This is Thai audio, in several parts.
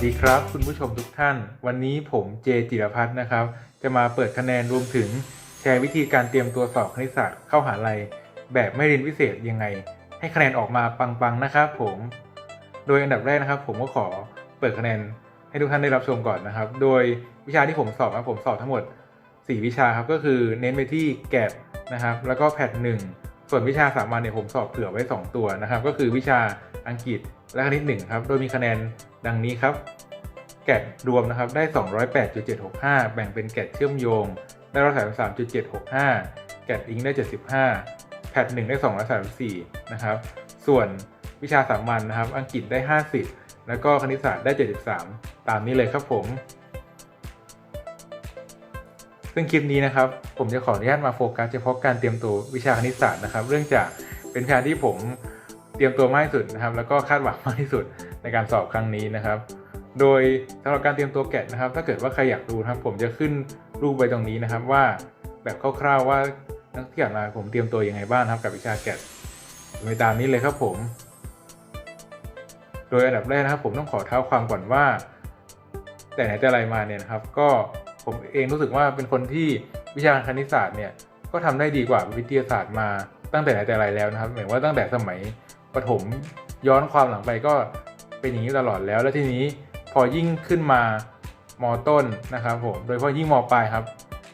วัสดีครับ คุณผู้ชมทุกท่าน วันนี้ผมเจจิรพัฒน์นะครับ จะมาเปิดคะแนนรวมถึงแชร์วิธีการเตรียมตัวสอบคณิตศาสตร์เข้าหาลัย แบบไม่เรียนพิเศษยังไง ให้คะแนนออกมาปังๆนะครับผม โดยอันดับแรกนะครับ ผมก็ขอเปิดคะแนนให้ทุกท่านได้รับชมก่อนนะครับ โดยวิชาที่ผมสอบนะผมสอบทั้งหมด 4 วิชาครับก็คือเน้นไปที่แกดนะครับ แล้วก็แพทหนึ่งส่วนวิชาสามัญเนี่ยผมสอบเผื่อไว้ 2 ตัวนะครับ ก็คือวิชาอังกฤษและคณิตหนึ่งครับโดยมีคะแนน ดังนี้ครับ แกดรวมนะครับได้ 208.765 แบ่งเป็นแกดเชื่อมโยงได้133.765 แกดอิงได้ 75 แพทหนึ่งได้ 234 นะครับ ส่วนวิชาสามัญนะครับ อังกฤษได้ 50 แล้วก็คณิตศาสตร์ได้ 73 ตามนี้เลยครับผม ซึ่งคลิปนี้นะครับ ผมจะขออนุญาตมาโฟกัสเฉพาะการเตรียมตัววิชาคณิตศาสตร์นะครับ เรื่องจากเป็นวิชาที่ผมเตรียมตัวมากที่สุดนะครับ แล้วก็คาดหวังมากที่สุด ในการสอบครั้งนี้นะครับ โดยสำหรับการเตรียมตัวแกะนะครับ ถ้าเกิดว่าใครอยากดูนะครับผมจะขึ้นรูปไว้ตรงนี้นะครับ ว่าแบบคร่าวๆว่านักที่อ่านมาผมเตรียมตัวยังไงบ้างครับกับวิชาแกะไปตามนี้เลยครับผม โดยอันดับแรกนะครับ ผมต้องขอเท้าความก่อนว่า แต่ไหนแต่ไรมาเนี่ยนะครับ ก็ผมเองรู้สึกว่าเป็นคนที่วิชาคณิตศาสตร์เนี่ยก็ทำได้ดีกว่าวิทยาศาสตร์มาตั้งแต่ไหนแต่ไรแล้วนะครับหมายว่าตั้งแต่สมัยประถมย้อนความหลังไปก็ เป็นอย่างนี้ตลอดแล้ว แล้วทีนี้พอยิ่งขึ้นมามต้นนะครับผมโดยเฉพาะยิ่งมปลายครับ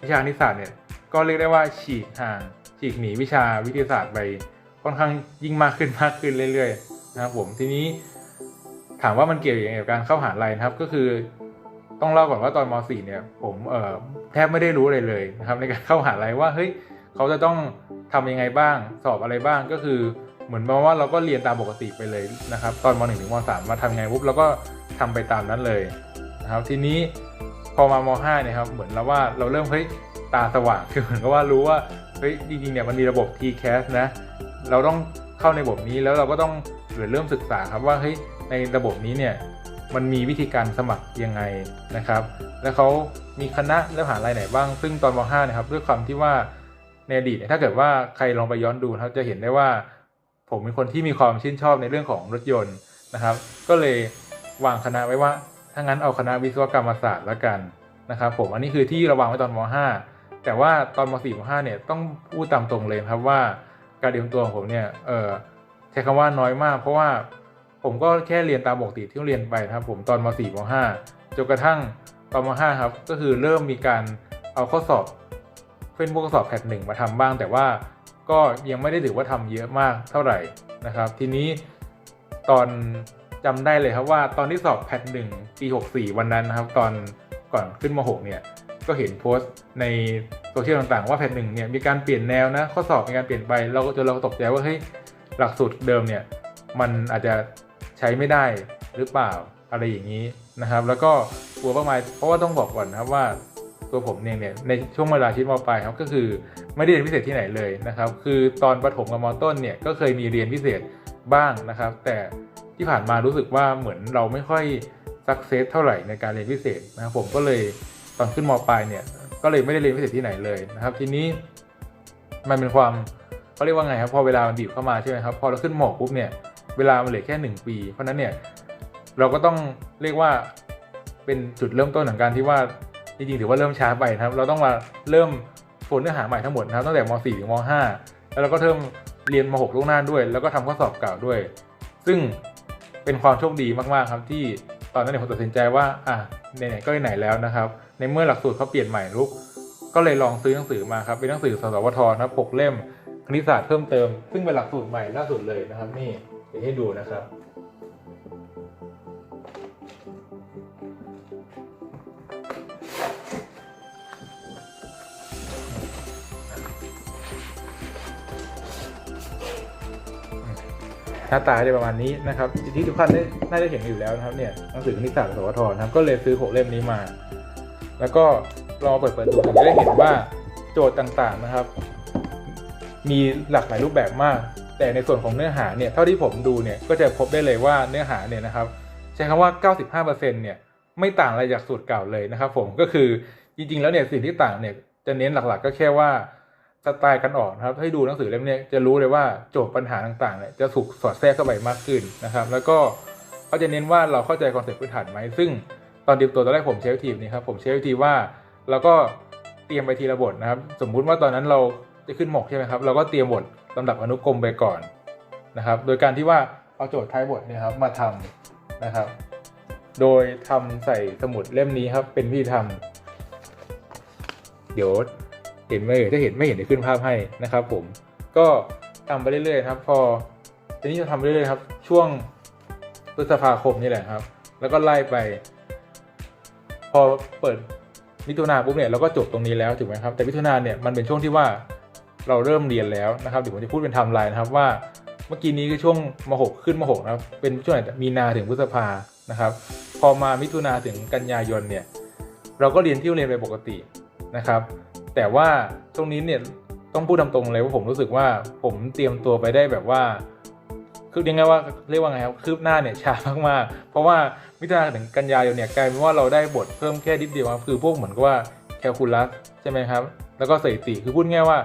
วิชาคณิตศาสตร์เนี่ยก็เรียกได้ว่าฉีกห่างฉีกหนีวิชาวิทยาศาสตร์ไปค่อนข้างยิ่งมากขึ้นมากขึ้นเรื่อยๆนะครับผมทีนี้ถามว่ามันเกี่ยวอย่างไรกับการเข้าหาลัยนะครับ ก็คือต้องเล่าก่อนว่าตอนม .4 เนี่ย ผมเอ่อแทบไม่ได้รู้อะไรเลยนะครับในการเข้าหาลัยว่าเฮ้ยเขาจะต้องทำยังไงบ้างสอบอะไรบ้างก็คือ เหมือนประมาว่าเราก็เรียนตามปกติไปเลยนะครับ ตอนม .1 ถึงม .3 มาทำไงปุ๊บเราก็ทำไปตามนั้นเลยนะครับ ทีนี้พอมาม .5 เนี่ยครับเหมือนเราว่าเราเริ่มเฮ้ยตาสว่างคือเหมือนกับว่ารู้ว่าเฮ้ยจริงๆเนี่ยมันมีระบบ TCAS นะเราต้องเข้าในระบบนี้แล้วเราก็ต้องหรือเริ่มศึกษาครับว่าเฮ้ยในระบบนี้เนี่ยมันมีวิธีการสมัครยังไงนะครับ แล้วเขามีคณะและมหาลัยไหนบ้าง ซึ่งตอนม .5 นะครับด้วยความที่ว่าในอดีตถ้าเกิดว่าใครลองไปย้อนดูนะครับจะเห็นได้ว่า ผมเป็นคนที่มีความชื่นชอบในเรื่องของรถยนต์นะครับ ก็เลยวางคณะไว้ว่าถ้างั้นเอาคณะวิศวกรรมศาสตร์ละกันนะครับ ผมอันนี้คือที่ระวางไว้ตอนม .5 แต่ว่าตอนม .4 ม .5 เนี่ยต้องพูดตามตรงเลยครับว่าการเตรียมตัวของผมเนี่ยเออใช้คำว่าน้อยมาก เพราะว่าผมก็แค่เรียนตามปกติที่เรียนไปนะครับผมตอนม .4 ม .5 จนกระทั่งตอนม .5 ครับก็คือเริ่มมีการเอาข้อสอบเป็นพวกข้อสอบแพทหนึ่งมาทำบ้าง แต่ว่า ก็ยังไม่ได้ถือว่าทำเยอะมากเท่าไหร่นะครับ ทีนี้ตอนจำได้เลยครับว่าตอนที่สอบแพทหนึ่งปี64 วันนั้นนะครับ ตอนก่อนขึ้นม .6 เนี่ยก็เห็นโพสต์ในโซเชียลต่างๆ ว่าแพทหนึ่งเนี่ยมีการเปลี่ยนแนวนะข้อสอบมีการเปลี่ยนไปเราก็จนเราตกใจว่าเฮ้ยหลักสูตรเดิมเนี่ยมันอาจจะใช้ไม่ได้หรือเปล่าอะไรอย่างนี้นะครับ แล้วก็กลัวมากมายเพราะว่าต้องบอกก่อนนะครับว่า ตัวผมเองเนี่ยในช่วงเวลาชีวิตมปลายครับก็คือไม่ได้เรียนพิเศษที่ไหนเลยนะครับ คือตอนประถมกับมต้นเนี่ยก็เคยมีเรียนพิเศษบ้างนะครับ แต่ที่ผ่านมารู้สึกว่าเหมือนเราไม่ค่อยสักเซสเท่าไหร่ในการเรียนพิเศษนะครับผมก็เลยตอนขึ้นมปลายเนี่ยก็เลยไม่ได้เรียนพิเศษที่ไหนเลยนะครับ ทีนี้มันเป็นความเขาเรียกว่าไงครับพอเวลามันบีบเข้ามาใช่ไหมครับพอเราขึ้นหมอกปุ๊บเนี่ยเวลามันเหลือแค่หนึ่งปี เพราะนั้นเนี่ยเราก็ต้องเรียกว่าเป็นจุดเริ่มต้นของการที่ว่า จริงๆถือว่าเริ่มช้าไปนะครับ เราต้องมาเริ่มโฟนเนื้อหาใหม่ทั้งหมดนะครับตั้งแต่ม .4 ถึงม .5 แล้วเราก็เริ่มเรียนม .6 ล่วงหน้าด้วย แล้วก็ทำข้อสอบเก่าด้วย ซึ่งเป็นความโชคดีมากๆครับที่ตอนนั้นเนี่ยผมตัดสินใจว่าอะไหนๆก็ไหนแล้วนะครับ ในเมื่อหลักสูตรเขาเปลี่ยนใหม่ลุกก็เลยลองซื้อหนังสือมาครับเป็นหนังสือสสวทนะครับหกเล่มคณิตศาสตร์เพิ่มเติม ซึ่งเป็นหลักสูตรใหม่ล่าสุดเลยนะครับ นี่เดี๋ยวให้ดูนะครับ หน้าตาจะประมาณนี้นะครับที่ทุกท่านได้น่าจะเห็นอยู่แล้วนะครับเนี่ยหนังสือคณิตศาสตร์สวทนะครับก็เลยซื้อหกเล่มนี้มา แล้วก็ลองเปิดเปิดดูผมจะได้เห็นว่าโจทย์ต่างๆนะครับ มีหลากหลายรูปแบบมาก แต่ในส่วนของเนื้อหาเนี่ยเท่าที่ผมดูเนี่ยก็จะพบได้เลยว่าเนื้อหาเนี่ยนะครับ ใช้คำว่า 95%เนี่ยไม่ต่างอะไรจากสูตรเก่าเลยนะครับ ผมก็คือจริงๆแล้วเนี่ยสิ่งที่ต่างเนี่ยจะเน้นหลักๆ ก็แค่ว่า สไตล์กันออกนะครับ ให้ดูหนังสือเล่มนี้จะรู้เลยว่าโจทย์ปัญหาต่างๆเนี่ยจะถูกสอดแทรกเข้าไปมากขึ้นนะครับ แล้วก็เขาจะเน้นว่าเราเข้าใจคอนเซ็ปต์พื้นฐานไหมซึ่งตอนเตรียมตัวตอนแรกผมใช้วิธีนี้ครับผมใช้วิธีว่าเราก็เตรียมไปทีละบทนะครับ สมมุติว่าตอนนั้นเราจะขึ้นหมกใช่ไหมครับ เราก็เตรียมบทลำดับอนุกรมไปก่อนนะครับ โดยการที่ว่าเอาโจทย์ท้ายบทเนี่ยครับมาทำนะครับ โดยทำใส่สมุดเล่มนี้ครับเป็นวิธีทำเดี๋ยว เห็นไหมเอ่ยถ้าเห็นไม่เห็นเดี๋ยวขึ้นภาพให้นะครับ ผมก็ทำไปเรื่อยๆครับ พอทีนี้จะทำไปเรื่อยๆครับ ช่วงพฤษภาคมนี่แหละครับ แล้วก็ไล่ไป พอเปิดมิถุนาปุ๊บเนี่ยเราก็จบตรงนี้แล้วถูกไหมครับ แต่มิถุนาเนี่ยมันเป็นช่วงที่ว่าเราเริ่มเรียนแล้วนะครับเดี๋ยวผมจะพูดเป็นไทม์ไลน์นะครับว่าเมื่อกี้นี้คือช่วงมหกขึ้นมหกนะครับ เป็นช่วงไหนมีนาถึงพฤษภานะครับ พอมามิถุนาถึงกันยายนเนี่ย เราก็เรียนที่โรงเรียนไปปกตินะครับ แต่ว่าตรงนี้เนี่ยต้องพูดตามตรงเลยว่าผมรู้สึกว่าผมเตรียมตัวไปได้แบบว่า คือยังไงว่าเรียกว่าไงครับคืบหน้าเนี่ยช้ามากๆ เพราะว่ามิถุนาถึงกันยายนเนี่ยกลายเป็นว่าเราได้บทเพิ่มแค่นิดเดียวครับคือพวกเหมือนกับว่าแคลคูลัสใช่ไหมครับ แล้วก็สถิติคือพูดง่ายว่า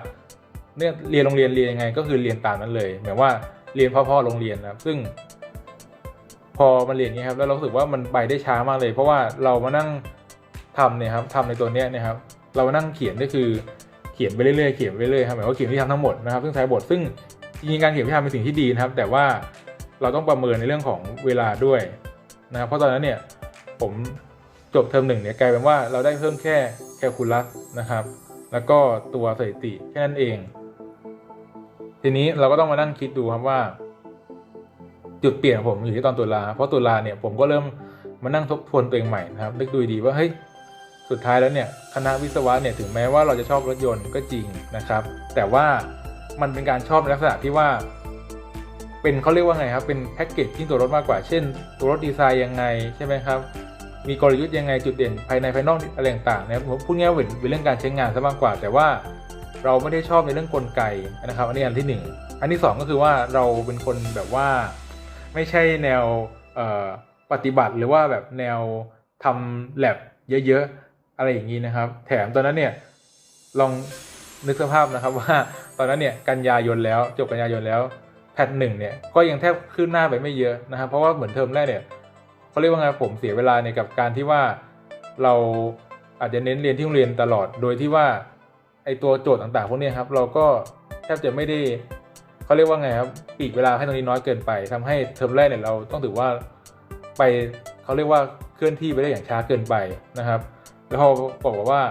เนี่ยเรียนโรงเรียนเรียนยังไง ก็คือเรียนตามนั้นเลยหมายว่าเรียนพ่อๆโรงเรียนนะครับ ซึ่ง พอมาเรียนงนี้ครับแล้วเราสึกว่ามันไปได้ช้ามากเลย เพราะว่าเรามานั่งทำเนี่ยครับทำในตัวเนี้ยนะครับ เรานั่งเขียนก็คือเขียนไปเรื่อยๆเขียนไปเรื่อยๆครับหมายว่าเขียนที่ทำทั้งหมดนะครับซึ่งใช้บทซึ่งจริงๆการเขียนที่ทำเป็นสิ่งที่ดีนะครับ แต่ว่าเราต้องประเมินในเรื่องของเวลาด้วยนะครับเพราะตอนนั้นเนี่ยผมจบเทอมหนึ่งเนี่ยกลายเป็นว่าเราได้เพิ่มแค่แคลคูลัสนะครับ แล้วก็ตัวสถิติแค่นั้นเอง ทีนี้เราก็ต้องมานั่งคิดดูครับว่า จุดเปลี่ยนของผมอยู่ที่ตอนตุลาเพราะตุลาเนี่ยผมก็เริ่มมานั่งทบทวนตัวเองใหม่นะครับนึกดูดีว่าเฮ้ย สุดท้ายแล้วเนี่ยคณะวิศวะเนี่ยถึงแม้ว่าเราจะชอบรถยนต์ก็จริงนะครับ แต่ว่ามันเป็นการชอบในลักษณะที่ว่า เป็นเขาเรียกว่าไงครับ เป็นแพ็กเกจที่ตัวรถมากกว่า เช่น ตัวรถดีไซน์ยังไงใช่ไหมครับ มีกลยุทธ์ยังไงจุดเด่นภายในภายนอกอะไรต่างๆนะครับผมพูดง่ายๆเป็นเรื่องการใช้งานซะมากกว่า แต่ว่าเราไม่ได้ชอบในเรื่องกลไกนะครับ อันนี้อันที่หนึ่งอันที่สองก็คือว่าเราเป็นคนแบบว่าไม่ใช่แนวปฏิบัติหรือว่าแบบแนวทำแลบเยอะๆ อะไรอย่างนี้นะครับ แถมตอนนั้นเนี่ยลองนึกสภาพนะครับว่าตอนนั้นเนี่ยกันยายนแล้วจบกันยายนแล้วแพทหนึ่งเนี่ยก็ยังแทบขึ้นหน้าไปไม่เยอะนะครับ เพราะว่าเหมือนเทอมแรกเนี่ยเขาเรียกว่าไงผมเสียเวลาในกับการที่ว่าเราอาจจะเน้นเรียนที่โรงเรียนตลอด โดยที่ว่าไอตัวโจทย์ต่างๆพวกนี้ครับเราก็แทบจะไม่ได้เขาเรียกว่าไงครับปีกเวลาให้ตรงนี้น้อยเกินไปทำให้เทอมแรกเนี่ยเราต้องถือว่าไปเขาเรียกว่าเคลื่อนที่ไปได้อย่างช้าเกินไปนะครับ แล้วบอกว่า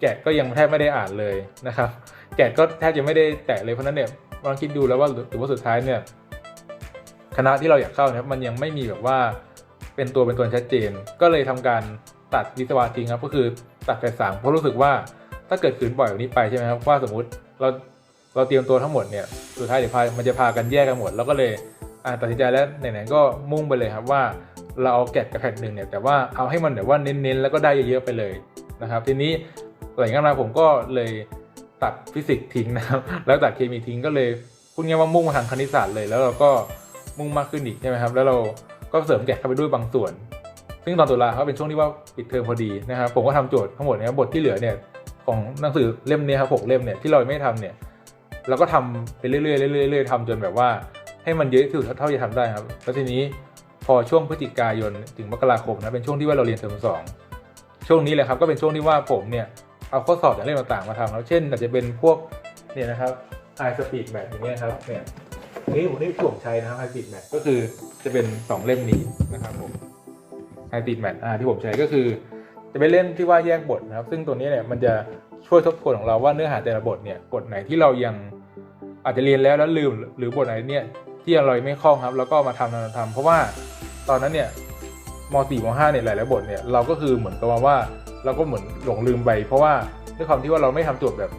แกะก็ยังแทบไม่ได้อ่านเลยนะครับ แกะก็แทบจะไม่ได้แตะเลยเพราะนั้นเนี่ยลองคิดดูแล้วว่าถือว่าสุดท้ายเนี่ยคณะที่เราอยากเข้าเนะครับมันยังไม่มีแบบว่าเป็นตัวเป็นตนชัดเจน ก็เลยทำการตัดวิศวะทิ้งครับก็คือตัดแปดสามเพราะรู้สึกว่าถ้าเกิดขืนปล่อยแบบนี้ไปใช่ไหมครับว่าสมมติเราเราเตรียมตัวทั้งหมดเนี่ยสุดท้ายเดี๋ยวพามันจะพากันแยกกันหมด แล้วก็เลยตัดสินใจแล้วไหนๆก็มุ่งไปเลยครับว่า เราเอาแกะกับแผ่นหนึ่งเนี่ยแต่ว่าเอาให้มันแบบว่าเน้นๆแล้วก็ได้เยอะๆไปเลยนะครับทีนี้หลังจากนั้นผมก็เลยตัดฟิสิกส์ทิ้งนะครับแล้วตัดเคมีทิ้งก็เลยพูดง่ายว่ามุ่งมาทางคณิตศาสตร์เลย แล้วเราก็มุ่งมากขึ้นอีกใช่ไหมครับแล้วเราก็เสริมแกะเข้าไปด้วยบางส่วน ซึ่งตอนตุลาเขาเป็นช่วงที่ว่าปิดเทอมพอดีนะครับผมก็ทำโจทย์ทั้งหมดเนี่ยบทที่เหลือเนี่ยของหนังสือเล่มนี้ครับหกเล่มเนี่ยที่เราไม่ทำเนี่ยเราก็ทำไปเรื่อยๆเรื่อยๆเรื่อยๆทำจนแบบว่าให้มันเยอะที่สุดเท่าที่ทำได้ครับแล้วทีนี้ พอช่วงพฤศจิกายนถึงมกราคมนะเป็นช่วงที่ว่าเราเรียนเทอมสองช่วงนี้แหละครับก็เป็นช่วงที่ว่าผมเนี่ยเอาข้อสอบจากเล่มต่างๆมาทำแล้วเช่นอาจจะเป็นพวกเนี่ยนะครับ High Speed map อย่างเงี้ยครับเนี่ยนี่ผมนี่ที่ผมใช้นะครับ High Speed map ก็คือจะเป็นสองเล่มนี้นะครับผม High Speed map อ่าที่ผมใช้ก็คือ จะเป็นเล่มที่ว่าแยกบทนะครับ ซึ่งตัวนี้เนี่ยมันจะช่วยทบทวนของเราว่าเนื้อหาแต่ละบทเนี่ยบทไหนที่เรายังอาจจะเรียนแล้วแล้วลืมหรือบทไหนเนี่ย ที่เรายังไม่คล่องครับ แล้วก็มาทำทำทำเพราะว่าตอนนั้นเนี่ยม .4 ม .5 เนี่ยหลายๆบทเนี่ยเราก็คือเหมือนกับว่าเราก็เหมือนหลงลืมไป เพราะว่าด้วยความที่ว่าเราไม่ทำโจทย์แบบ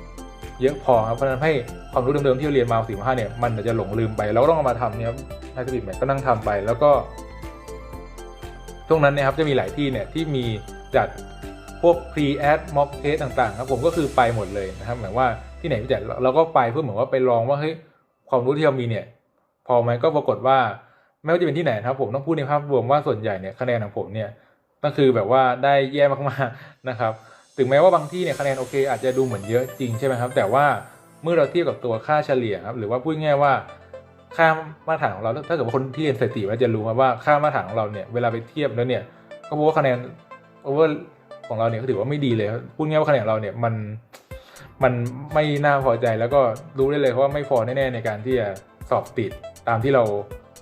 เยอะพอครับเพราะฉะนั้นให้ความรู้เดิมๆที่เรียนมา4ม .5 เนี่ยมันอาจจะหลงลืมไปเราก็ต้องเอามาทำเนี่ยครับไฮสปีดแมทก็นั่งทำไป แล้วก็ช่วงนั้นเนะครับจะมีหลายที่เนี่ยที่มีจัดพวก pre ad mock test ต่างๆ ครับผมก็คือไปหมดเลยนะครับหมายว่าที่ไหนที่จัดเราก็ไปเพื่อเหมือนว่าไปลองว่าเฮ้ยความรู้ที่เรามีเนี่ย อไหมก็ปรากฏว่าไม่ว่าจะเป็นที่ไหนนะครับผมต้องพูดในภาพรวมว่าส่วนใหญ่เนี่ยคะแนนของผมเนี่ยก็คือแบบว่าได้แย่มากๆนะครับถึงแม้ว่าบางที่เนี่ยคะแนนโอเค อาจจะดูเหมือนเยอะจริงใช่ไหมครับ แต่ว่าเมื่อเราเทียบกับตัวค่าเฉลี่ยครับหรือว่าพูดง่ายว่าค่ามาตรฐานของเราถ้าเกิดว่าคนที่เรียนสถิติเราจะรู้ครับว่าค่ามาตรฐานของเราเนี่ยเวลาไปเทียบแล้วเนี่ยก็พบว่าคะแนนโอเวอร์ของเราเนี่ยก็ถือว่าไม่ดีเลยพูดง่ายว่าคะแนนเราเนี่ยมันมันไม่น่าพอใจแล้วก็รู้ได้เลยว่าไม่พอแน่ๆในการที่จะสอบติด ตามที่เรา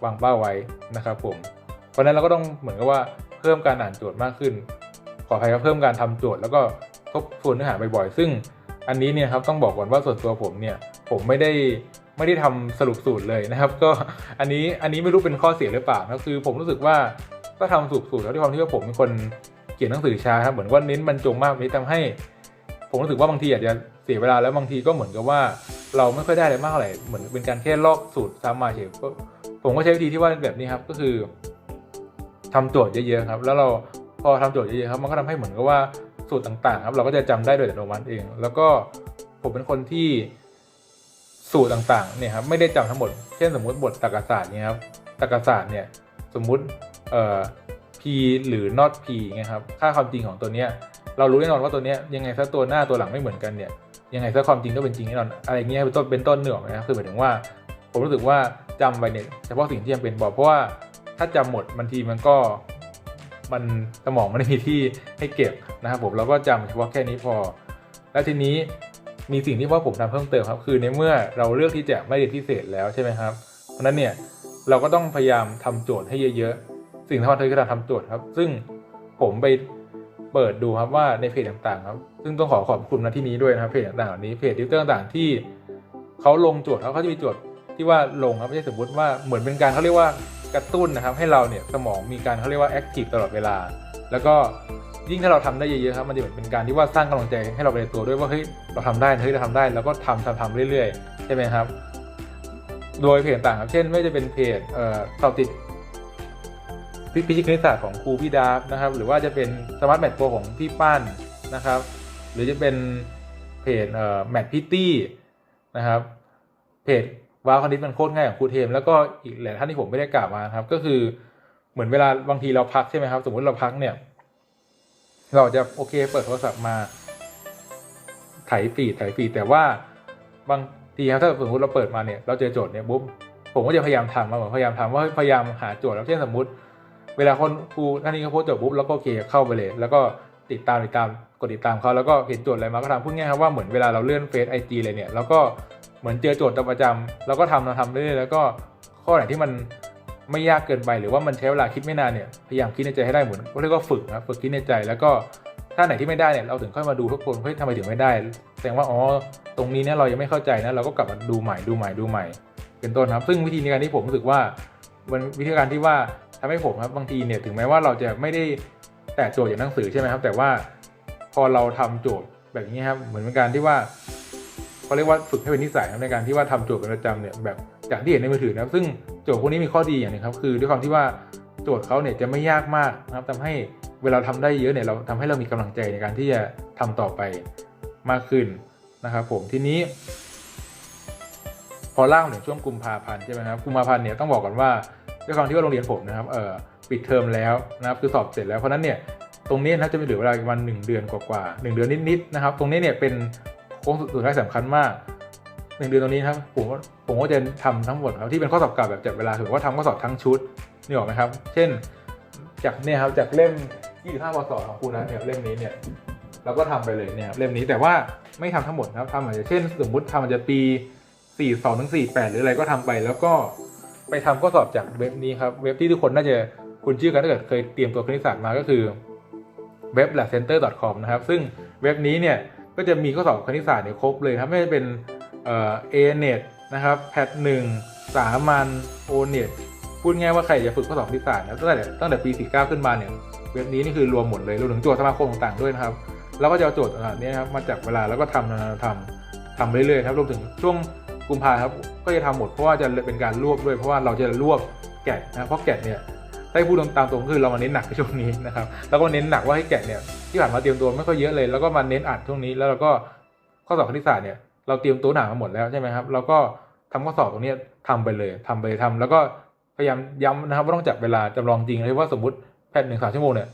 วางเป้าไว้นะครับผม เพราะนั้นเราก็ต้องเหมือนกับว่าเพิ่มการอ่านโจทย์มากขึ้น ขออภัยครับเพิ่มการทำโจทย์แล้วก็ทบทวนเนื้อหาบ่อยๆ ซึ่งอันนี้เนี่ยครับต้องบอกก่อนว่าส่วนตัวผมเนี่ยผมไม่ได้ไม่ได้ทำสรุปสูตรเลยนะครับ ก็อันนี้อันนี้ไม่รู้เป็นข้อเสียหรือเปล่านะคือผมรู้สึกว่าก็ทำสรุปสูตรแล้วด้วยความที่ว่าผมเป็นคนเขียนหนังสือช้าครับเหมือนว่าเน้นบรรจงมากนี้ทำให้ ผมรู้สึกว่าบางทีอาจจะเสียเวลาแล้วบางทีก็เหมือนกับว่า เราไม่ค่อยได้อะไรมากเท่าไหร่เหมือนเป็นการแค่ลอกสูตรซ้ำมาเฉยก็ผมก็ใช้วิธีที่ว่าแบบนี้ครับก็คือทำโจทย์เยอะๆครับ แล้วเราพอทำโจทย์เยอะๆครับ มันก็ทำให้เหมือนกับว่าสูตรต่าง ๆ ครับ เราก็จะจำได้โดยอัตโนมัติเอง แล้วก็ผมเป็นคนที่สูตรต่างๆเนี่ยครับไม่ได้จำทั้งหมด เช่นสมมุติบทตรรกศาสตร์เนี่ยครับตรรกศาสตร์เนี่ยสมมุติเอ่อ p หรือ not p เงี้ยครับค่าความจริงของตัวเนี้ยเรารู้แน่นอนว่าตัวเนี้ยยังไงซะตัวหน้าตัวหลังไม่เหมือนกันเนี่ย ยังไงซะความจริงก็เป็นจริงแน่นอนอะไรเงี้ยเป็นต้นเป็นต้นเหนืออกไหมครับคือหมายถึงว่าผมรู้สึกว่าจำไปเนี่ยเฉพาะสิ่งที่จำเป็นบอกเพราะว่าถ้าจำหมดบางทีมันก็มันสมองมันไม่มีที่ให้เก็บนะครับผมเราก็จำเฉพาะแค่นี้พอ แล้วทีนี้มีสิ่งที่ว่าผมทำเพิ่มเติมครับคือในเมื่อเราเลือกที่จะไม่เรียนพิเศษแล้วใช่ไหมครับ เพราะนั้นเนี่ยเราก็ต้องพยายามทำโจทย์ให้เยอะๆ สิ่งที่เราคือการทำโจทย์ครับ ซึ่งผมไป เปิดดูครับว่าในเพจต่างๆ ครับ ซึ่งต้องขอขอบคุณนะที่นี้ด้วยนะครับเพจต่างๆเหล่านี้เพจดิวเตอร์ต่างๆที่เขาลงโจทย์เขาเขาจะมีโจทย์ที่ว่าลงครับไม่ใช่สมมติว่าเหมือนเป็นการเขาเรียกว่ากระตุ้นนะครับ ให้เราเนี่ยสมองมีการเขาเรียกว่าแอคทีฟตลอดเวลา แล้วก็ยิ่งถ้าเราทำได้เยอะๆครับมันจะเหมือนเป็นการที่ว่าสร้างกำลังใจให้เราในตัวด้วยว่าเฮ้ยเราทำได้เฮ้ยเราทำได้ แล้วก็ทำทำทำเรื่อยๆ ใช่ไหมครับ โดยเพจต่างๆครับเช่น ไม่ว่าจะเป็นเพจเอ่อสอบติด พิพิชิตคณิตศาสตร์ของครูพี่ดาบนะครับ หรือว่าจะเป็นสมาร์ทแมทโปรของพี่ป้านนะครับ หรือจะเป็นเพจเอ่อแมทพิตตี้นะครับเพจว้าวคณิตมันโคตรง่ายของครูเทม แล้วก็อีกหลายท่านที่ผมไม่ได้กล่าวมาครับ ก็คือเหมือนเวลาบางทีเราพักใช่ไหมครับ สมมติเราพักเนี่ย เราจะโอเคเปิดโทรศัพท์มาไถฟีดไถฟีดแต่ว่าบางทีครับถ้าสมมติเราเปิดมาเนี่ย เราเจอโจทย์เนี่ยปุ๊บผมก็จะพยายามทำมาเหมือนพยายามทำว่าพยายามหาโจทย์แล้วเช่นสมมติ เวลาคนครูท่านนี้เขาโพสต์จทย์ปุ๊บแล้วก็โอเคเข้าไปเลย แล้วก็ติดตามติดตามกดติดตามเขาแล้วก็เห็นโจทย์อะไรมาก็ทำพูดง่ายครับว่าเหมือนเวลาเราเลื่อนเฟซไอจีเลยเนี่ยแล้วก็เหมือนเจอโจทย์ประจำแล้วก็ทำเราทำเรื่อยๆแล้วก็ข้อไหนที่มันไม่ยากเกินไปหรือว่ามันใช้เวลาคิดไม่นานเนี่ยพยายามคิดในใจให้ได้เหมือนเรียกว่าฝึกนะฝึกคิดในใจแล้วก็ถ้าไหนที่ไม่ได้เนี่ยเราถึงค่อยมาดูทุกคนเฮ้ยทำไมถึงไม่ได้แสดงว่าอ๋อตรงนี้เนี่ยเรายังไม่เข้าใจนะเราก็กลับมาดูใหม่ดูใหม่ดูใหม่ เป็นต้นครับ ซึ่งวิธีในการที่ผมรู้สึกว่ามันวิธีการที่ว่า ทำให้ผมครับบางทีเนี่ยถึงแม้ว่าเราจะไม่ได้แตะโจทย์อย่างหนังสือใช่ไหมครับ แต่ว่าพอเราทำโจทย์แบบนี้ครับเหมือนเป็นการที่ว่าเขาเรียกว่าฝึกให้เป็นนิสัยครับในการที่ว่าทำโจทย์เป็นประจำเนี่ยแบบอย่างที่เห็นในมือถือนะครับซึ่งโจทย์พวกนี้มีข้อดีอย่างหนึงครับคือด้วยความที่ว่าโจทย์เขาเนี่ยจะไม่ยากมากนะครับทำให้เวลาทำได้เยอะเนี่ยเราทำให้เรามีกำลังใจในการที่จะทำต่อไปมากขึ้นนะครับผมทีนี้ พอล่างถึงช่วงกุมภาพันธ์ใช่ไหมครับกุมภาพันธ์เนี่ยต้องบอกก่อนว่า ด้วยความที่ว่าโรงเรียนผมนะครับเอ่อปิดเทอมแล้วนะครับคือสอบเสร็จแล้วเพราะนั้นเนี่ยตรงนี้นะจะมีเหลือเวลาประมาณหนึ่งเดือนกว่าๆหนึ่งเดือนนิดๆนะครับ ตรงนี้เนี่ยเป็นโค้งสุดท้ายสำคัญมากหนึ่งเดือนตรงนี้ครับผมผมก็จะทำทั้งหมดครับที่เป็นข้อสอบเก่าแบบจัดเวลาถือว่าทำข้อสอบทั้งชุดนี่ออกไหมครับ เช่นจากเนี่ยครับจากเล่ม 25พศของครูนะเนี่ยเล่มนี้เนี่ยเราก็ทำไปเลยเนี่ยเล่มนี้แต่ว่าไม่ทำทั้งหมดครับทำอาจจะเช่น สมมุติทำอาจจะปีสี่สองถึงสี่แปดหรืออะไรก็ทำไปแล้วก็ ไปทำข้อสอบจากเว็บนี้ครับ เว็บที่ทุกคนน่าจะคุณชื่อกันถ้าเกิดเคยเตรียมตัวคณิตศาสตร์มาก็คือเว็บ l a b center com นะครับ ซึ่งเว็บนี้เนี่ยก็จะมีข้อสอบคณิตศาสตร์เนี่ยครบเลยครับไม่ว่าจะเป็นเอ่อ A net นะครับแพทหนึ่งสามัญ O net พูดง่ายว่าใครจะฝึกข้อสอบคณิตศาสตร์นะตั้งแต่ตั้งแต่ปี 49 ขึ้นมาเนี่ยเว็บนี้นี่คือรวมหมดเลยรวมถึงโจทย์สมาคมต่างๆด้วยนะครับแล้วก็จะเอาโจทย์ต่างๆเนี้ครับมาจากเวลาแล้วก็ทำทำทำเรื่อยๆครับรวมถึงช่วง กุมภาครับก็จะทำหมดเพราะว่าจะเป็นการรวบด้วยเพราะว่าเราจะรวบแกะนะเพราะแกะเนี่ยได้พูดตามตรงคือเรามาเน้นหนักในช่วงนี้นะครับแล้วก็เน้นหนักว่าให้แกะเนี่ยที่ผ่านมาเตรียมตัวไม่ค่อยเยอะเลย แล้วก็มาเน้นอัดช่วงนี้ แล้วเราก็ข้อสอบคณิตศาสตร์เนี่ยเราเตรียมตัวหนามาหมดแล้วใช่ไหมครับเราก็ทำข้อสอบตรงนี้ทำไปเลยทำไปทำแล้วก็พยายามย้ำนะครับว่าต้องจับเวลาจำลองจริงเลยว่าสมมติแพทหนึ่งสามชั่วโมงเนี่ย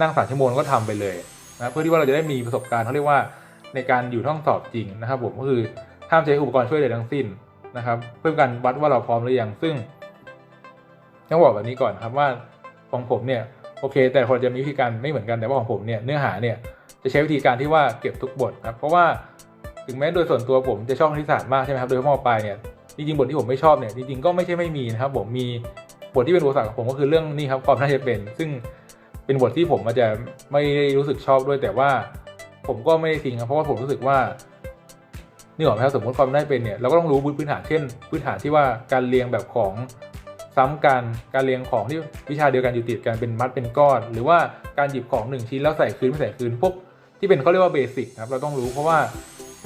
นั่งสามชั่วโมงก็ทำไปเลยนะเพื่อที่ว่าเราจะได้มีประสบการณ์เขาเรียกว่าในการอยู่ห้องสอบจริงนะครับผมก็คือ ห้ามใช้อุปกรณ์ช่วยใดทั้งสิ้นนะครับ เพื่อการวัดว่าเราพร้อมหรือยังซึ่งต้องบอกแบบนี้ก่อนครับว่าของผมเนี่ยโอเค แต่คนจะมีวิธีการไม่เหมือนกันแต่ว่าของผมเนี่ยเนื้อหาเนี่ยจะใช้วิธีการที่ว่าเก็บทุกบทนะครับเพราะว่าถึงแม้โดยส่วนตัวผมจะชอบคณิตศาสตร์มากใช่ไหมครับโดยเฉพาะปลายเนี่ยจริงๆบทที่ผมไม่ชอบเนี่ยจริงๆก็ไม่ใช่ไม่มีนะครับผมมีบทที่เป็นอุปสรรคกับผมก็คือเรื่องนี้ครับความน่าจะเป็น ซึ่งเป็นบทที่ผมอาจจะไม่ได้รู้สึกชอบด้วยแต่ว่าผมก็ไม่ได้ทิ้งครับเพราะว่าผมรู้สึกว่า นี่หรอไหมครับสมมติความได้เป็นเนี่ยเราก็ต้องรู้พื้นฐานเช่นพื้นฐานที่ว่าการเรียงแบบของซ้ำกันการเรียงของที่วิชาเดียวกันอยู่ติดกันเป็นมัดเป็นก้อน หรือว่าการหยิบของหนึ่งชิ้นแล้วใส่คืนไม่ใส่คืนพวกที่เป็นเขาเรียกว่าเบสิกครับเราต้องรู้เพราะว่า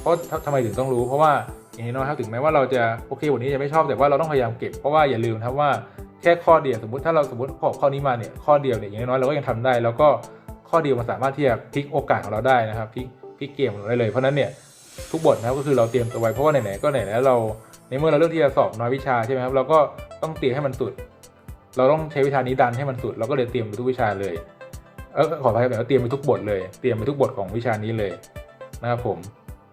เพราะทำไมถึงต้องรู้เพราะว่าอย่างน้อยครับถึงแม้ว่าเราจะโอเควันนี้จะไม่ชอบแต่ว่าเราต้องพยายามเก็บเพราะว่าอย่าลืมครับว่าแค่ข้อเดียวสมมติถ้าเราสมมติขอข้อนี้มาเนี่ยข้อเดียวเนี่ยอย่างน้อยเราก็ยังทำได้ แล้วก็ข้อเดียวมันสามารถที่จะพลิกโอกาสของเราได้นะครับพลิกพลิกเกมของเราได้เลยเพราะนั้นเนี่ย ทุกบทนะครับก็คือเราเตรียมตัวไว้เพราะว่าไหนๆก็ไหนแล้วเราในเมื่อเราเลือกที่จะสอบน้อยวิชาใช่ไหมครับเราก็ต้องเตรียมให้มันสุด เราต้องใช้วิชานี้ดันให้มันสุด เราก็เลยเตรียมไปทุกวิชาเลยเออขออภัยแบบว่าเตรียมไปทุกบทเลยเตรียมไปทุกบทของวิชานี้เลยนะครับผม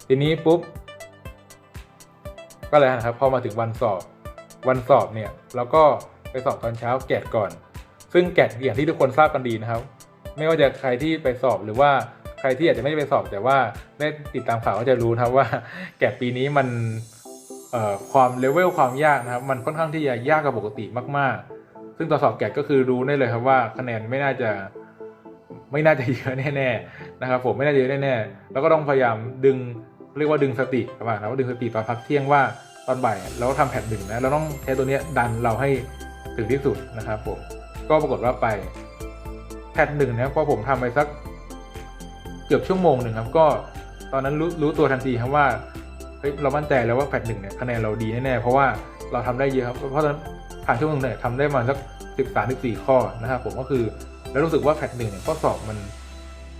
ทีนี้ปุ๊บก็เลยนะครับพอมาถึงวันสอบวันสอบเนี่ยเราก็ไปสอบตอนเช้าแกดก่อน ซึ่งแกดอย่างที่ทุกคนทราบกันดีนะครับ ไม่ว่าจะใครที่ไปสอบหรือว่า ใครที่อาจจะไม่ได้ไปสอบแต่ว่าได้ติดตามข่าวก็จะรู้นะครับว่าแกดปีนี้มันความเลเวลความยากนะครับ มันค่อนข้างที่จะยากกว่าปกติมาก ๆ ซึ่งตอนสอบแกดก็คือรู้ได้เลยครับว่าคะแนนไม่น่าจะไม่น่าจะเยอะแน่ๆนะครับ ผมไม่น่าจะเยอะแน่ๆแล้วก็ต้องพยายามดึงเรียกว่าดึงสติครับว่าดึงสติตอนพักเที่ยงว่าตอนบ่ายเราก็ทำแผนหนึ่งนะเราต้องใช้ตัวนี้ดันเราให้ถึงที่สุดนะครับผมก็ปรากฏว่าไปแพทหนึ่งนะครับพอผมทำไปสัก เกือบชั่วโมงหนึ่งครับก็ตอนนั้นรู้รู้ตัวทันทีครับว่าเฮ้ยเรามั่นใจแล้วว่าแพทหนึ่งเนี่ยคะแนนเราดีแน่ๆเพราะว่าเราทำได้เยอะครับเพราะตอนนั้นผ่านชั่วโมงหนึ่งเนี่ยทำได้มาสักสิบสามสิบสี่ข้อนะครับผมก็คือแล้วรู้สึกว่าแพทหนึ่งเนี่ยข้อสอบมัน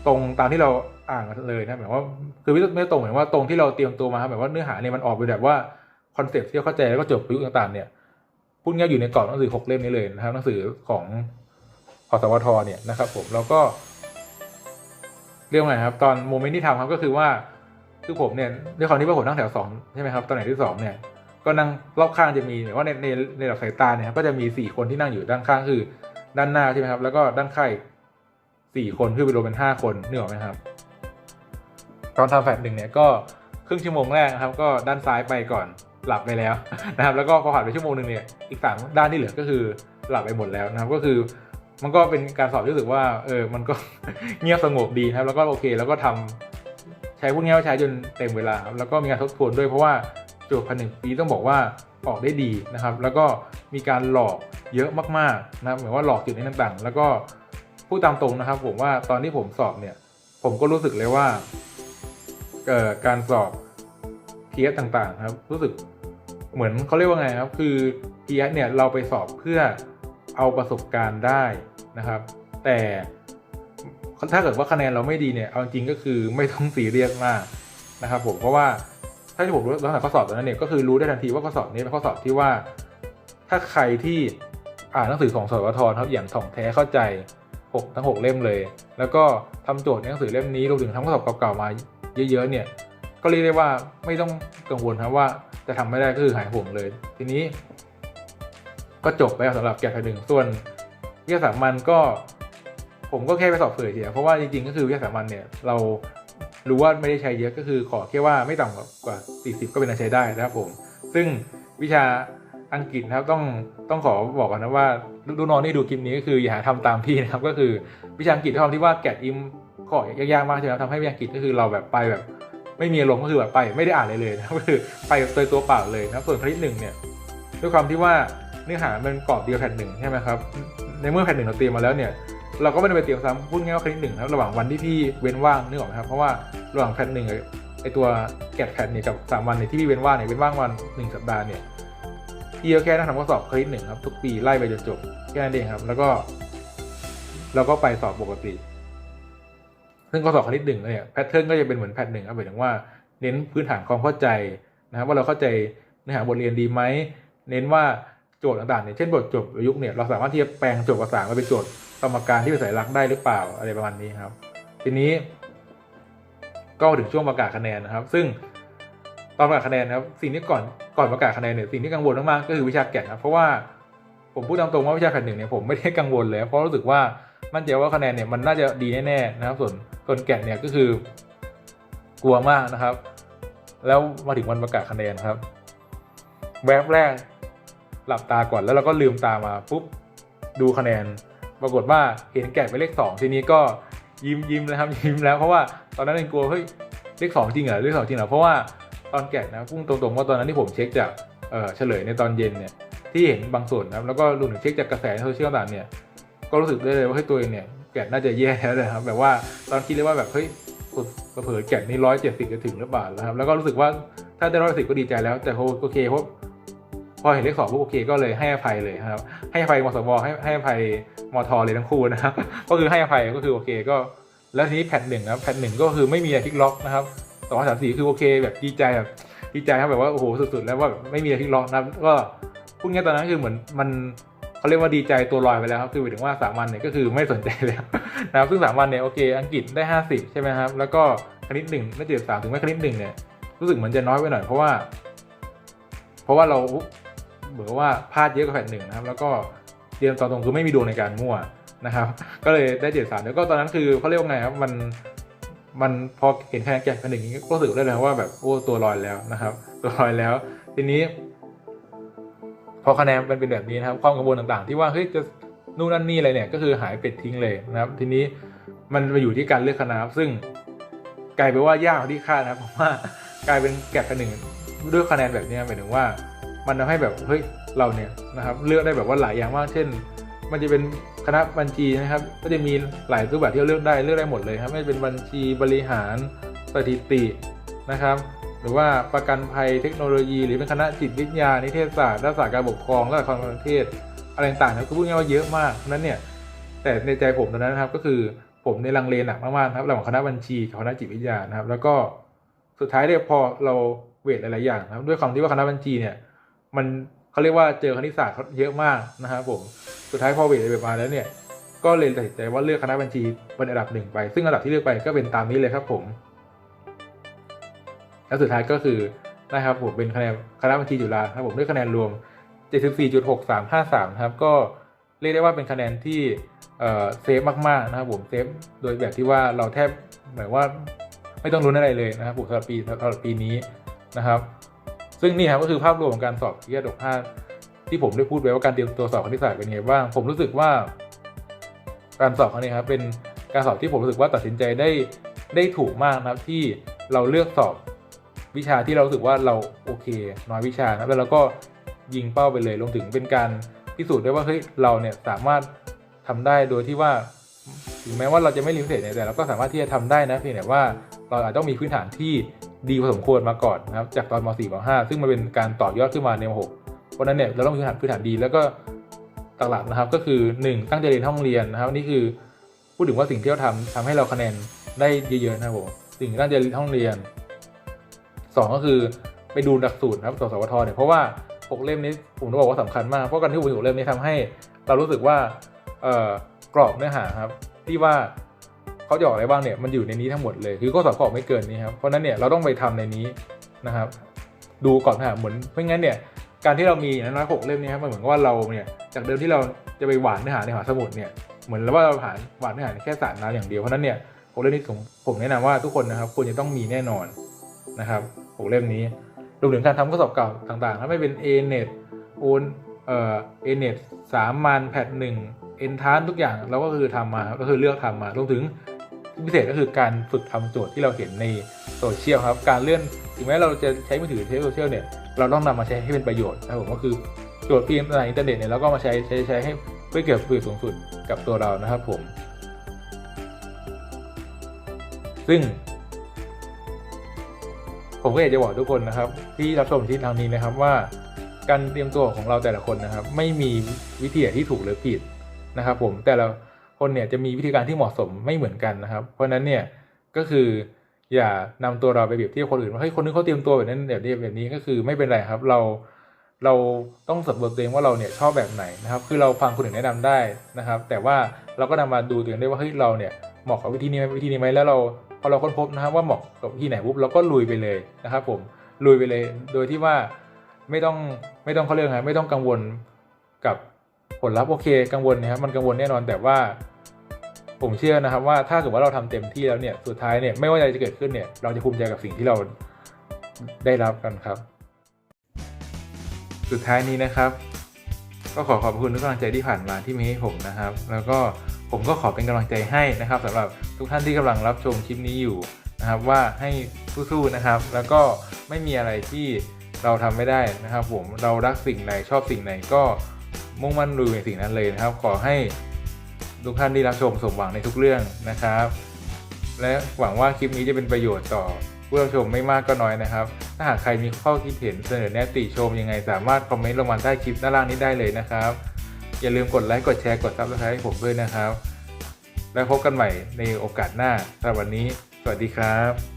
ตรงตามที่เราอ่านเลยนะหมายว่าคือไม่ไม่ตรงหมายว่าตรงที่เราเตรียมตัวมาครับหมายว่าเนื้อหาเนี่ยมันออกไปแบบว่าคอนเซ็ปต์ที่เข้าใจแล้วก็จบประยุกต์ต่างๆเนี่ยพูดง่ายอยู่ในกรอบหนังสือหกเล่มนี้เลยนะครับหนังสือของพสวทเนี่ยนะครับผมแล้วก็ เรียกว่าไงครับ ตอนโมเมนต์ที่ทำครับก็คือว่าคือผมเนี่ยด้วยความที่ว่าผมนั่งแถวสองใช่ไหมครับตอนไหนที่สองเนี่ยก็นั่งรอบข้างจะมีหมายว่าในในในระดับสายตาเนี่ยก็จะมีสี่คนที่นั่งอยู่ด้านข้างคือ ด้านหน้าใช่ไหมครับ แล้วก็ด้านข้างสี่คนคือไปรวมเป็นห้าคนนึกออกไหมครับ ตอนทำแฟลตหนึ่งเนี่ยก็ครึ่งชั่วโมงแรกนะครับ ก็ด้านซ้ายไปก่อนหลับไปแล้วนะครับ แล้วก็พอผ่านไปชั่วโมงหนึ่งเนี่ยอีกสามด้านที่เหลือก็คือหลับไปหมดแล้วนะครับ ก็คือ มันก็เป็นการสอบที่รู้สึกว่าเออมันก็เงียบสงบดีนะครับ แล้วก็โอเค แล้วก็ทำใช้พวกนี้ใช้จนเต็มเวลาครับแล้วก็มีการทบทวนด้วยเพราะว่าโจทย์พันหนึ่งปีต้องบอกว่าออกได้ดีนะครับ แล้วก็มีการหลอกเยอะมากๆนะครับเหมือนว่าหลอกจุดนี้ต่างๆ แล้วก็พูดตามตรงนะครับ ผมว่าตอนที่ผมสอบเนี่ย ผมก็รู้สึกเลยว่าเอ่อการสอบเพียต่างๆ ครับ รู้สึกเหมือนเขาเรียกว่าไงครับ คือเพียเนี่ยเราไปสอบเพื่อ เอาประสบการณ์ได้นะครับ แต่ถ้าเกิดว่าคะแนนเราไม่ดีเนี่ยเอาจริงก็คือไม่ต้องซีเรียสมากนะครับผมเพราะว่าถ้าที่ผมรู้ตั้งแต่ข้อสอบตอนนั้นเนี่ยก็คือรู้ได้ทันทีว่าข้อสอบนี้เป็นข้อสอบที่ว่า ถ้าใครที่อ่านหนังสือของสวทครับอย่างถ่องแท้เข้าใจหกทั้งหกเล่มเลย แล้วก็ทำโจทย์ในหนังสือเล่มนี้รวมถึงทำข้อสอบเก่าๆมาเยอะๆเนี่ยก็เรียกได้ว่าไม่ต้องกังวลครับว่าจะทำไม่ได้ก็คือหายห่วงเลย ทีนี้ ก็จบไปสำหรับแกะแผ่หนึ่งส่วนวิทยาสามัญก็ผมก็แค่ไปสอบเผื่อเฉยเพราะว่าจริงๆก็คือวิทยาสามัญเนี่ยเรารู้ว่าไม่ได้ใช้เยอะก็คือขอแค่ว่าไม่ต่ำกว่า 40 ก็เป็นอันใช้ได้นะครับผม ซึ่งวิชาอังกฤษนะครับต้องต้องขอบอกก่อนนะว่าลูกน้องที่ดูคลิปนี้ก็คืออย่าหาทำตามพี่นะครับก็คือวิชาอังกฤษด้วยความที่ว่าแกะอิมขอยากๆมากใช่ไหมทำให้วิชาอังกฤษก็คือเราแบบไปแบบ ไม่มีอารมก็คือแบบไปไม่ได้อ่านเลยเลยนะก็คือไปโดยตัวเปล่าเลยนะส่วนคณิตหนึ่งเนี่ยด้วยความที่ว่า เนื้อหามันกรอบเดียวแผ่นหนึ่งใช่ไหมครับ ในเมื่อแผ่นหนึ่งเราเตรียมมาแล้วเนี่ย เราก็ไม่ได้ไปเตรียมซ้ำพูดง่ายว่าคณิตหนึ่งครับระหว่างวันที่พี่เว้นว่างนึกออกไหมครับ เพราะว่าระหว่างแผ่นหนึ่งไอตัวแกะแผ่นเนี่ยกับสามวันเนี่ยที่พี่เว้นว่างเนี่ยเว้นว่างวันหนึ่งสัปดาห์เนี่ยพี่ก็แค่นั่งทำข้อสอบคณิตหนึ่งครับทุกปีไล่ไปจนจบแค่นั้นเองครับ แล้วก็ เราก็ไปสอบปกติซึ่งข้อสอบคณิตหนึ่งเนี่ยแพทเทิร์นก็จะเป็นเหมือนแพทหนึ่งครับหมายถึงว่าเน้นพื้นฐานความเข้าใจนะครับว่าเราเข้าใจเนื้อหาบทเรียนดีไหมเน้นว่า โจทย์ต่างๆเนี่ยเช่นบทจบยุกต์เนี่ยเราสามารถที่จะแปลงโจทย์ภาษามาเป็นโจทย์สมการที่เป็นสัญลักษณ์ได้หรือเปล่าอะไรประมาณนี้ครับ ทีนี้ ก็ถึงช่วงประกาศคะแนนนะครับ ซึ่งตอนประกาศคะแนนนะครับสิ่งที่ก่อนก่อนประกาศคะแนนเนี่ยสิ่งที่กังวลมากๆก็คือวิชาแกะครับเพราะว่าผมพูดตามตรงว่าวิชาแผ่นหนึ่งเนี่ยผมไม่ได้กังวลเลยเพราะรู้สึกว่ามั่นใจว่าคะแนนเนี่ยมันน่าจะดีแน่ๆนะครับ ส่วนส่วนแกะเนี่ยก็คือ กลัวมากนะครับ แล้วมาถึงวันประกาศคะแนนครับ แวบแรก หลับตาก่อนแล้วเราก็ลืมตามาปุ๊บดูคะแนน ปรากฏว่าเห็นแกะเป็นเลขสองทีนี้ก็ยิ้มยิ้มนะครับยิ้มแล้วเพราะว่าตอนนั้นเองกลัวเฮ้ยเลขสองจริงเหรอเลขสองจริงเหรอเพราะว่าตอนแกะนะพุ่งตรงๆว่าตอนนั้นที่ผมเช็คจากเฉลยในตอนเย็นเนี่ยที่เห็นบางส่วนนะครับแล้วก็รวมถึงเช็คจากกระแสนโซเชียลต่างเนี่ยก็รู้สึกได้เลยว่าเฮ้ยตัวเองเนี่ยแกะน่าจะแย่แล้วนะครับแบบว่าตอนคิดเลยว่าแบบเฮ้ยเผลอแกะนี่ร้อยเจ็ดสิบจะถึงหรือเปล่านะครับแล้วก็รู้สึกว่าถ้าได้ร้อยสิบก็ดีใจแล้วแต่โอเคเพราะ พอเห็นเลขสองปุ๊บโอเคก็เลยให้อภัยเลยครับ ให้อภัยมสวให้ให้อภัยมทเลยทั้งคู่นะครับ ก็คือให้อภัยก็คือโอเคก็ แล้วทีนี้แผ่นหนึ่งนะครับแผ่นหนึ่งก็คือไม่มีอะไรพลิกล็อกนะครับสองสามสี่คือโอเค แบบดีใจแบบดีใจครับแบบว่าโอ้โหสุดๆแล้วว่าไม่มีอะไรพลิกล็อกนะครับก็พูดง่ายตอนนั้นคือเหมือนมันเขาเรียกว่าดีใจตัวลอยไปแล้วครับ คือหมายถึงว่าสามัญเนี่ยก็คือไม่สนใจแล้วนะครับ ซึ่งสามัญเนี่ยโอเค อังกฤษได้ห้าสิบใช่ไหมครับ แล้วก็คณิตหนึ่งได้เจ็ดสามถึงแม้คณิตหนึ่งเนี่ยรู้สึกเหมือนจะน้อยไปหน่อยเพราะว่า เพราะว่าเรา เหมือนกับว่าพลาดเยอะกว่าแผ่นหนึ่งนะครับ แล้วก็เรียนตอนตรงคือไม่มีดวงในการมั่วนะครับ ก็เลยได้เจ็ดสามแล้วก็ตอนนั้นคือเขาเรียกว่าไงครับมันมันพอเห็นคะแนนแกะแผ่นหนึ่งก็รู้สึกได้เลยว่าแบบโอ้ตัวลอยแล้วนะครับ ตัวลอยแล้ว ทีนี้ พอคะแนนมันเป็นแบบนี้นะครับ ความกังวลต่างๆ ที่ว่าเฮ้ยจะนู่นนั่นนี่อะไรเนี่ย ก็คือหายเป็ดทิ้งเลยนะครับ ทีนี้มันมาอยู่ที่การเลือกคณะซึ่งกลายเป็นว่ายากที่คาดนะครับเพราะว่ากลายเป็นแกะแผ่นหนึ่งด้วยคะแนนแบบนี้หมายถึงว่า มันทำให้แบบเฮ้ยเราเนี่ยนะครับเลือกได้แบบว่าหลายอย่างมากเช่น มันจะเป็นคณะบัญชีนะครับ ก็จะมีหลายรูปแบบที่เราเลือกได้เลือกได้หมดเลยครับไม่เป็นบัญชีบริหารสถิตินะครับ หรือว่าประกันภัยเทคโนโลยี หรือเป็นคณะจิตวิทยา นิเทศศาสตร์รัฐศาสตร์การปกครองและความประเทศอะไรต่างๆนะคือพูดง่ายว่าเยอะมากเพราะนั้นเนี่ยแต่ในใจผมตอนนั้นนะครับก็คือผมในลังเลหนักมากๆครับระหว่างคณะบัญชีกับคณะจิตวิทยานะครับ แล้วก็สุดท้ายเนี่ยพอเราเวทหลายๆอย่างนะครับด้วยความที่ว่าคณะบัญชีเนี่ย มันเขาเรียกว่าเจอคณิตศาสตร์เยอะมากนะครับผมสุดท้ายพอเวทไปมาแล้วเนี่ยก็เลยตัดสินใจว่าเลือกคณะบัญชีเป็นอันดับหนึ่งไป ซึ่งอันดับที่เลือกไปก็เป็นตามนี้เลยครับผม และสุดท้ายก็คือนะครับผมเป็นคะแนนคณะบัญชีจุฬาครับผมด้วยคะแนนรวม 74.6353ครับก็เรียกได้ว่าเป็นคะแนนที่เอ่อเซฟมากๆนะครับผมเซฟโดยแบบที่ว่าเราแทบหมายว่าไม่ต้องรุ้นอะไรเลยนะครับผมสำหรับปีสำหรับปีนี้นะครับ ซึ่งนี่ครับก็คือภาพรวมของการสอบที่ระดับ5ที่ผมได้พูดไปว่าการเตรียมตัวสอบคณิตศาสตร์เป็นไงบ้างผมรู้สึกว่า การสอบครั้งนี้ครับเป็นการสอบที่ผมรู้สึกว่าตัดสินใจได้ได้ถูกมากนะครับที่เราเลือกสอบวิชาที่เรารู้สึกว่าเราโอเค น้อยวิชานะแล้วเราก็ยิงเป้าไปเลยรวมถึงเป็นการพิสูจน์ได้ว่าเฮ้ยเราเนี่ยสามารถทำได้โดยที่ว่าถึงแม้ว่าเราจะไม่เรียนพิเศษเนี่ยแต่เราก็สามารถที่จะทำได้นะเพียงแต่ว่าเราอาจต้องมีพื้นฐานที่ ดีพอสมควรมาก่อนนะครับจากตอนม .4 ม .5 ซึ่งมันเป็นการต่อยอดขึ้นมาในม .6 เพราะนั้นเนี่ยเราต้องมีพื้นฐานพื้นฐานดีแล้วก็หลักๆนะครับก็คือ 1 ตั้งใจเรียนห้องเรียนนะครับนี่คือพูดถึงว่าสิ่งที่เราทำทำให้เราคะแนนได้เยอะๆนะครับผมสิ่งตั้งใจเรียนห้องเรียนสองก็คือไปดูหลักสูตรครับสสวทเนี่ยเพราะว่าหกเล่มนี้ผมต้องบอกว่าสำคัญมาก เพราะการที่ผมหกเล่มนี้ทำให้ เรารู้สึกว่าเกรอบเนื้อหาครับที่ว่า เขาจะออกอะไรบ้างเนี่ยมันอยู่ในนี้ทั้งหมดเลยคือข้อสอบข้อไม่เกินนี้ครับเพราะนั้นเนี่ยเราต้องไปทำในนี้นะครับ ดูก่อนนะเหมือนไม่งั้นเนี่ยการที่เรามีอย่น้อยหกเล่มนี้ครับมันเหมือนกับว่าเราเนี่ยจากเดิมที่เราจะไปหวานเนื้อหาในมหาสมุดเนี่ยเหมือนว่าเราผ่านหวานเนื้อหาแค่สารน้ำอย่างเดียวเพราะนั้นเนี่ยหกเล่มนี้ผมผมแนะนำว่าทุกคนนะครับควรจะต้องมีแน่นอนนะครับหกเล่มนี้รวมถึงการทำข้อสอบเก่าต่างๆถ้าไม่เป็น A net โอนเอ่อ A net สามมันแพทหนึ่งเอ็นทานทุกอย่างเราก็คือทำมาครับก็คือเลือกทำมา รวมถึง พิเศษก็คือการฝึกทำโจทย์ที่เราเห็นในโซเชียลครับ การเลื่อนถึงแม้เราจะใช้มือถือใช้โซเชียลเนี่ยเราต้องนำมาใช้ให้เป็นประโยชน์นะครับผมก็คือโจทย์พิมพ์ในอินเทอร์เน็ตเนี่ยเราก็มาใช้ใช้ใช้ให้เพื่อเกิดประโยชน์สูงสุดกับตัวเรานะครับผม ซึ่ง ผมก็อยากจะบอกทุกคนนะครับ ที่รับชมที่ทางนี้นะครับว่าการเตรียมตัวของเราแต่ละคนนะครับ ไม่มีวิธีที่ถูกหรือผิดนะครับ ผมแต่ละ คนเนี่ยจะมีวิธีการที่เหมาะสมไม่เหมือนกันนะครับ เพราะฉะนั้นเนี่ยก็คืออย่านำตัวเราไปเปรียบเทียบคนอื่นว่าเฮ้ยคนนึงเขาเตรียมตัวแบบนั้นแบบนี้แบบนี้ก็คือไม่เป็นไรครับ เราเราต้องสำรวจตัวเองว่าเราเนี่ยชอบแบบไหนนะครับ คือเราฟังคนอื่นแนะนำได้นะครับ แต่ว่าเราก็นำมาดูตัวเองได้ว่าเฮ้ยเราเนี่ยเหมาะกับวิธีนี้ไหมวิธีนี้ไหมแล้วเราพอเราค้นพบนะครับว่าเหมาะกับวิธีไหนปุ๊บเราก็ลุยไปเลยนะครับ ผมลุยไปเลย โดยที่ว่าไม่ต้องไม่ต้องเขาเรียกไงไม่ต้องกังวลกับผลลัพธ์โอเค กังวลนะครับมันกังวลแน่นอนแต่ว่า ผมเชื่อนะครับว่าถ้าเกิดว่าเราทำเต็มที่แล้วเนี่ยสุดท้ายเนี่ยไม่ว่าอะไรจะเกิดขึ้นเนี่ยเราจะภูมิใจกับสิ่งที่เราได้รับกันครับ สุดท้ายนี้นะครับ ก็ขอขอบคุณทุกกำลังใจที่ผ่านมาที่มีให้ผมนะครับ แล้วก็ผมก็ขอเป็นกำลังใจให้นะครับสำหรับทุกท่านที่กำลังรับชมคลิปนี้อยู่นะครับว่าให้สู้ๆนะครับ แล้วก็ไม่มีอะไรที่เราทำไม่ได้นะครับ ผมเรารักสิ่งไหนชอบสิ่งไหนก็มุ่งมั่นดูในสิ่งนั้นเลยนะครับ ขอให้ ทุกท่านที่รับชมสมหวังในทุกเรื่องนะครับ และหวังว่าคลิปนี้จะเป็นประโยชน์ต่อผู้รับชมไม่มากก็น้อยนะครับ ถ้าหากใครมีข้อคิดเห็นเสนอแนะติชมยังไงสามารถคอมเมนต์ลงมาใต้คลิปด้านล่างนี้ได้เลยนะครับ อย่าลืมกดไลค์กดแชร์กดซับสไครต์ให้ผมด้วยนะครับ แล้วพบกันใหม่ในโอกาสหน้าสำหรับวันนี้ สวัสดีครับ